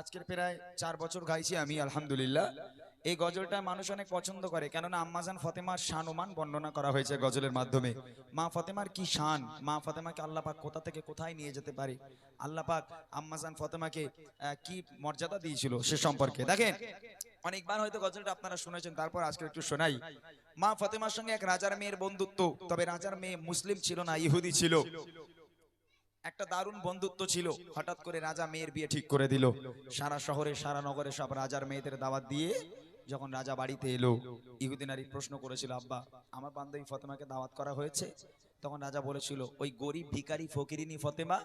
আজকের প্রায় চার বছর গাইছি আমি, আলহামদুলিল্লাহ। এই গজলটা মানুষ অনেক পছন্দ করে, কেননা আম্মাজান ফতেমার শান বর্ণনা করা হয়েছে গজলের মাধ্যমে। মা ফতেমার কি শান? মা ফতেমাকে আল্লাহ পাক কোথা থেকে কোথায় নিয়ে যেতে পারে? আল্লাহ পাক আম্মাজান ফতেমাকে কি মর্যাদা দিয়েছিল সে সম্পর্কে? দেখেন, অনেকবার হয়তো গজলটা আপনারা শুনেছেন, তারপর আজকে একটু শোনাই। মা ফতেমার সঙ্গে এক রাজার মেয়ের বন্ধুত্ব, তবে রাজার মেয়ে মুসলিম ছিল না, ইহুদি ছিল। একটা দারুণ বন্ধুত্ব ছিল। হঠাৎ করে রাজা মেয়ের বিয়ে ঠিক করে দিল। সারা শহরে সারা নগরে সব রাজার মেয়েদের দাওয়াত দিয়ে যখন রাজা বাড়িতে এলো ইহুদি নারী প্রশ্ন করেছিল আব্বা আমার বান্ধবী ফতেমাকে দাওয়াত করা হয়েছে? তখন রাজা বলেছিল ওই গরিব ভিখারি ফকিরিনী ফতেমা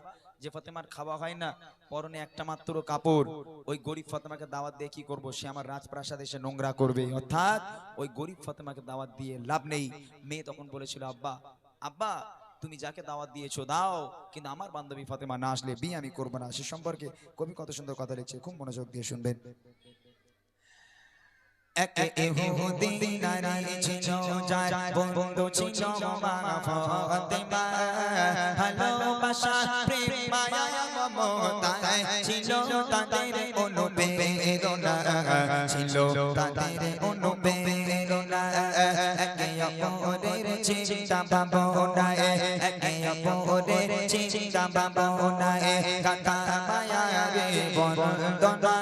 যে ফতেমার খাওয়া হয় না পরনে একটা মাত্র কাপড় ওই গরিব ফতেমাকে দাওয়াত দিয়ে কি করব? সে আমার রাজপ্রাসাদ এসে নোংরা করবে। অর্থাৎ ওই গরিব ফতেমাকে দাওয়াত দিয়ে লাভ নেই। মেয়ে তখন বলেছিল আব্বা আব্বা তুমি যাকে দাওয়াত দিয়েছ দাও, কিন্তু আমার বান্ধবী ফাতেমা না আসলে বিয়ে আমি করব না। সে সম্পর্কে কবি কত সুন্দর কথা লিখছে, খুব মনোযোগ দিয়ে শুনবেন। ভালোবাসা প্রেম ছিল তাদের অনুপ্রেরণা। ছিল চিন্তা ভাবনায় একে অপরের চিন্তা ভাবনায় কাকা মায়া রে বন্দনা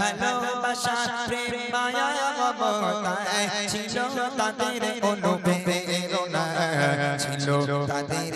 ভালোবাসা প্রেম মায়া মমতায় ছিল তাদের অনুপ্রেরণা ছিল তাদের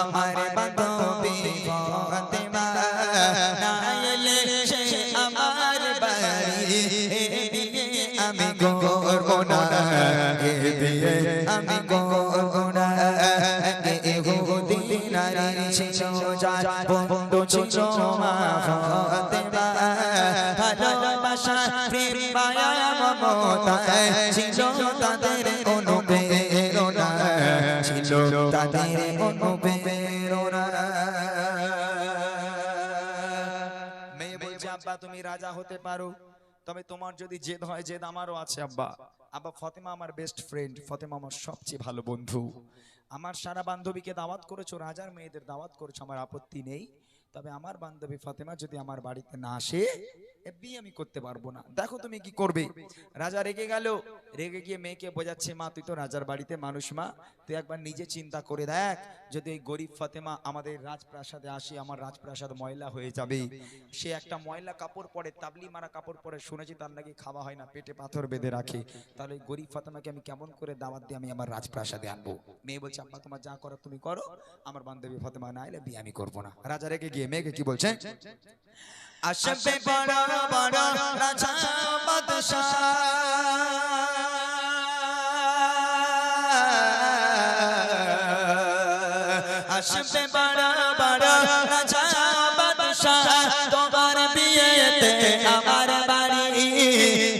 আমার বান্ধবী ফাতেমা না সে আমার বাড়ি আমি করব না এ বিয়ে আমি করব না এ ইহুদি নারী ছিল যার বন্ধু ছিল মা ফাতেমা ভালোবাসা প্রেম মায়া মমতায় ছিল তাদের অনুপ্রেরণা ছিল তাদের মেয়ে বলছে আব্বা তুমি রাজা হতে পারো। তবে তোমার যদি জেদ হয় জেদ আমারও আছে আব্বা আব্বা ফতেমা আমার বেস্ট ফ্রেন্ড ফতেমা আমার সবচেয়ে ভালো বন্ধু আমার সারা বান্ধবীকে দাওয়াত করেছ রাজার মেয়েদের দাওয়াত করেছ আমার আপত্তি নেই তবে আমার বান্ধবী ফাতেমা যদি আমার বাড়িতে না আসে বিয়ে আমি করতে পারব না। দেখো তুমি কি করবে? রাজা রেগে গেল। রেগে গিয়ে মেয়েকে বোঝাচ্ছে, মা, তুই তো রাজার বাড়িতে মানুষ, মা। তুই একবার নিজে চিন্তা করে দেখ, যদি এই গরিব ফাতেমা আমাদের রাজপ্রাসাদে আসে, আমার রাজপ্রাসাদ ময়লা হয়ে যাবে। সে একটা ময়লা কাপড় পরে, তাবলি মারা কাপড় পরে শুনেছি তার নাকি খাওয়া হয় না, পেটে পাথর বেঁধে রাখে। তাহলে ওই গরিব ফাতেমাকে আমি কেমন করে দাওয়াত দিয়ে আমি আমার রাজপ্রাসাদে আনব? মেয়ে বলছে, আব্বা, তোমার যা করো তুমি করো। আমার বান্ধবী ফাতেমা না এলে বিয়ে আমি করব না। রাজা রেগে গিয়ে মেয়েকে কি বলছে? আসবে বড় বড় রাজা বাদশাহ। আসবে বড় বড় রাজা বাদশাহ। তোমার বিয়েতে আমার বাড়ি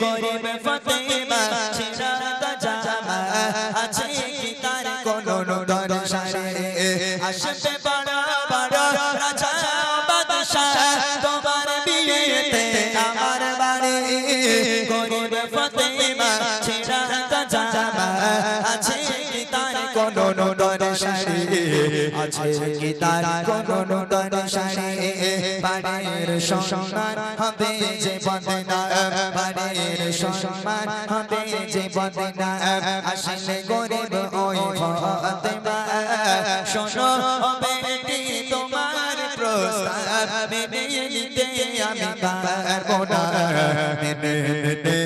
গরিব ফতেমা ছিড়াত জামা। আছে কি তার কোনো দর্শনে আসবে কোনো দর্শনে আছে কি তার কোনো দর্শনে বাড়ির সম্মান হবে যে বদনা বাড়ির সম্মান হবে যে বদনা আসলে গরিব ওই ফতেমা শোনো বেটি তোমার প্রস্তাব মেনে নিতে আমি পারব না মেনে নিতে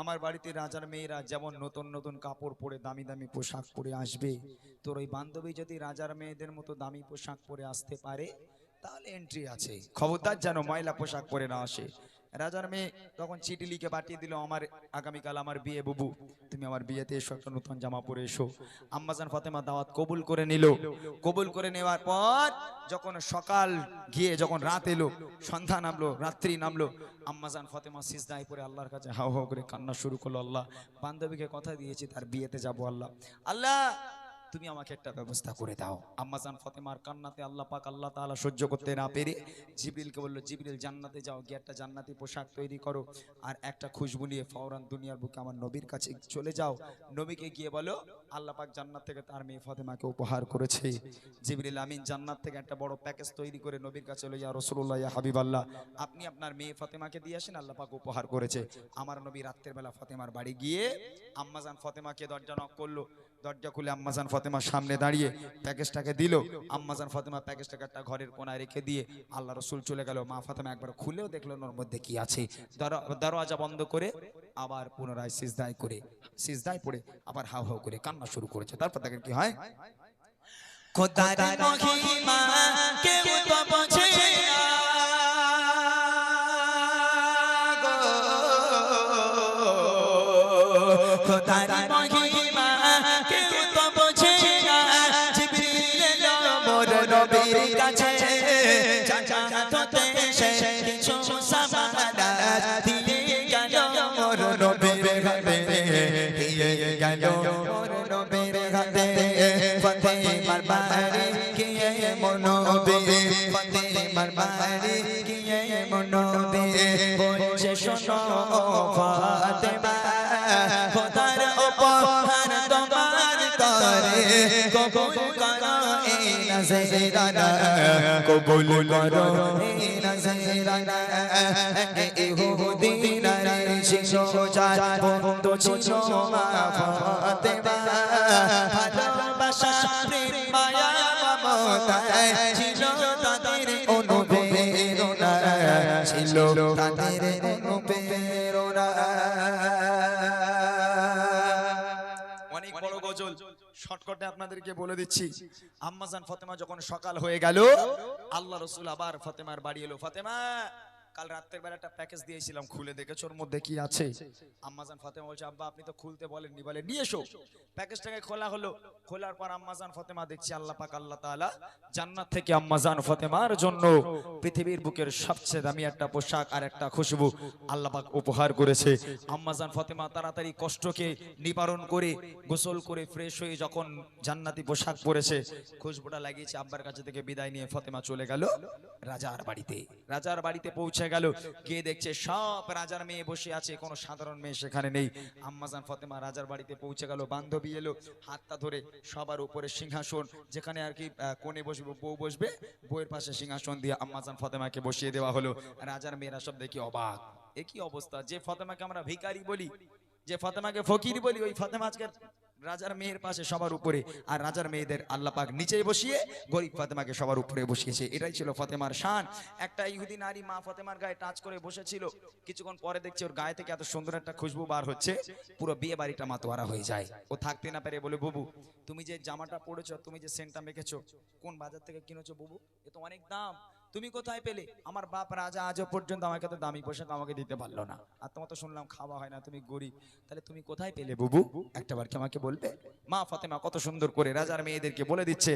আমার বাড়িতে রাজার মেয়েরা যেমন নতুন নতুন কাপড় পরে দামি দামি পোশাক পরে আসবে, তোর ওই বান্ধবী যদি রাজার মেয়েদের মতো দামি পোশাক পরে আসতে পারে, তাহলে এন্ট্রি আছে। খবরদার যেন ময়লা পোশাক পরে না আসে। রাজার মেয়ে তখন চিঠি লিখে পাঠিয়ে দিল, আমার আগামীকাল আমার বিয়ে, বুবু। তুমি আমার বিয়েতে এসো, একটা নতুন জামা পরে এসো। আম্মাজান ফাতেমা দাওয়াত কবুল করে নিল। কবুল করে নেওয়ার পর যখন সকাল গিয়ে যখন রাত এলো, সন্ধ্যা নামলো, রাত্রি নামলো, আম্মাজান ফাতেমা সিজদায় পরে আল্লাহর কাছে হাও হাও করে কান্না শুরু করল, আল্লাহ, বান্ধবীকে কথা দিয়েছি, তার বিয়েতে যাব, আল্লাহ। আল্লাহ তুমি আমাকে একটা ব্যবস্থা করে দাও। আম্মাজান ফতেমার কান্নাতে আল্লাহ পাক আল্লাহ তাআলা সহ্য করতে না পেরে জিবরিলকে বলল, জিবরিল, জান্নাতে যাও, গিয়ে একটা জান্নাতি পোশাক তৈরি করো আর একটা খুশবু নিয়ে ফওরান দুনিয়ার বুকে আমার নবীর কাছে চলে যাও। নবীকে গিয়ে বলো আল্লাহ পাক জান্নাত থেকে তার মেয়ে ফতেমাকে উপহার করেছে। জিবরিল আমিন জান্নাত থেকে একটা বড় প্যাকেজ তৈরি করে নবীর কাছে চলে লইয়া রসুল্লাহ ইয়া হাবিবাল্লাহ, আপনি আপনার মেয়ে ফতেমাকে দিয়ে আসেন, আল্লাহ পাক উপহার করেছে। আমার নবী রাত্রের বেলা ফতেমার বাড়ি গিয়ে আম্মাজান ফতেমাকে দরজা নক করল। দরজা খুলে আম্মাজান ফাতেমার সামনে দাঁড়িয়ে প্যাকেজটাকে দিল। আম্মাজান ফাতেমা প্যাকেজটাকে একটা ঘরের কোনায় রেখে দিয়ে আল্লাহ রসুল চলে গেল। মা ফাতেমা একবার খুলেও দেখল, ওর মধ্যে কি আছে? দর- দরওয়াজা বন্ধ করে আবার পুনরায় সিজদায় করে, সিজদায় পড়ে আবার হাউ হাউ করে কান্না শুরু করেছে। তারপর তাকে কি হয়? গেল মোর নবীর হাতে ফতে মারবারে গিয়ে মনোবে ফতে মারবারে গিয়ে মনোবে বলছে শোনো ফাতেমা খোদার উপহার তোমার করে কবুল করো এই নজরানা কবুল করো এই নজরানা ইহুদিনার ছিল যার বন্ধু ছিল অনেক বড় গজল, শর্টকাটে আপনাদেরকে বলে দিচ্ছি। আম্মাজান ফাতেমা যখন সকাল হয়ে গেল, আল্লাহ রসুল আবার ফাতেমার বাড়ি এলো। ফাতেমা কাল রাত্রের বেলা একটা প্যাকেজ দিয়েছিলাম, খুলে দেখেছ ওর মধ্যে কি আছে? আম্মাজান ফাতেমা বলছে, আব্বা, আপনি তো খুলতে বলেননি, বলে, নিয়ে এসো। প্যাকেজটাকে খোলা হলো, খোলার পর আম্মাজান ফাতেমা দেখছি, আল্লাহ পাক, আল্লাহ তাআলা জান্নাত থেকে আম্মাজান ফাতেমার জন্য পৃথিবীর বুকের সবচেয়ে দামি একটা পোশাক আর একটা খুশবু আল্লাহ পাক উপহার করেছে। আম্মাজান ফাতেমা তাড়াতাড়ি কষ্টকে নিবারণ করে, গোসল করে ফ্রেশ হয়ে যখন জান্নাতি পোশাক পরেছে, খুশবুটা লাগিয়েছে, আব্বার কাছে থেকে বিদায় নিয়ে ফাতেমা চলে গেল রাজার বাড়িতে। রাজার বাড়িতে পৌঁছে গেল। গিয়ে দেখছে সব রাজার মেয়ে বসে আছে, কোনো সাধারণ মেয়ে সেখানে নেই। আম্মাজান ফাতেমা রাজার বাড়িতে পৌঁছে গেল, বান্ধবী এলো, হাতটা ধরে সবার উপরে সিংহাসন, যেখানে আর কি কোণে বসবে, বউ বসবে, বউয়ের পাশে সিংহাসন দিয়ে আম্মাজান ফাতেমাকে বসিয়ে দেওয়া হলো। রাজার মেয়েরা সব দেখি অবাক। একই অবস্থা? যে ফতেমাকে আমরা ভিখারি বলি, যে ফতেমাকে ফকির বলি, ওই ফতেমা আজকে রাজার মেয়ের পাশে সবার উপরে। আর রাজার মেয়েদের আল্লাহ পাক নিচে বসিয়ে গরিব ফাতেমাকে সবার উপরে বসিয়েছে। এটাই ছিল ফাতেমার শান। একটা ইহুদি নারী মা ফাতেমার গায়ে টাচ করে বসেছিল। কিছুক্ষণ পরে দেখছি ওর গায়ে থেকে এত সুন্দর একটা খুশবু বার হচ্ছে। পুরো বিয়ে বাড়িটা মাতোয়ারা হয়ে যায়। ও থাকতে না পেরে বলে, বুবু, তুমি যে জামাটা পরেছো তুমি যে সেন্টটা মেখেছো, কোন বাজার থেকে কিনেছো বুবু? এ তো অনেক দাম। তুমি কোথায় পেলে? আমার বাপ রাজা আজও পর্যন্ত আমাকে তো দামি পোশাক আমাকে দিতে পারল না। আর তোমার তো শুনলাম খাওয়া হয় না, তুমি গরিব। তাহলে তুমি কোথায় পেলে বুবু? একটাবার কি আমাকে বলবে? মা ফাতেমা কত সুন্দর করে রাজার মেয়েদেরকে বলে দিচ্ছে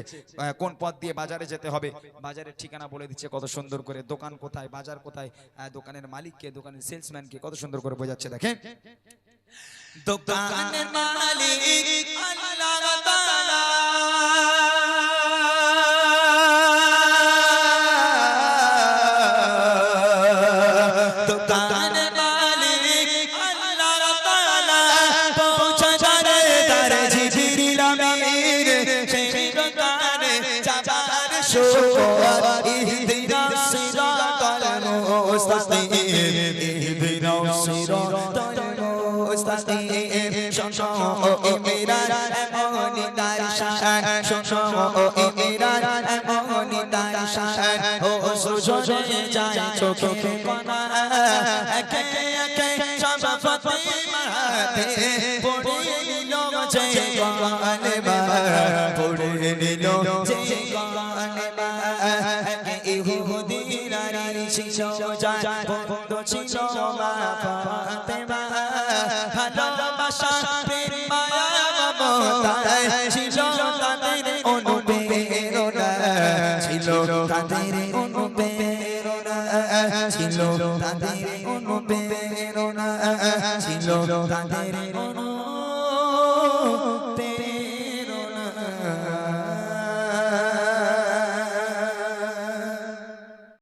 কোন পথ দিয়ে বাজারে যেতে হবে? বাজারের ঠিকানা বলে দিচ্ছে কত সুন্দর করে। দোকান কোথায়? বাজার কোথায়? দোকানের মালিককে, দোকানের সেলসম্যানকে কত সুন্দর করে বোঝাচ্ছে, দেখেন। দোকানের মালিক মুস্তাকিম ইহদিনা সিরাতাল মুস্তাকিম শোনো ও ইমরান এমনই তার শান শোনো ও ইমরান এমনই তার শান ও সুজনে যায় চোখে কোনা একে একে সব ফাতিমার হাতে পড়ে নিল যে গালবা পড়ে নিল ছিল। তাদের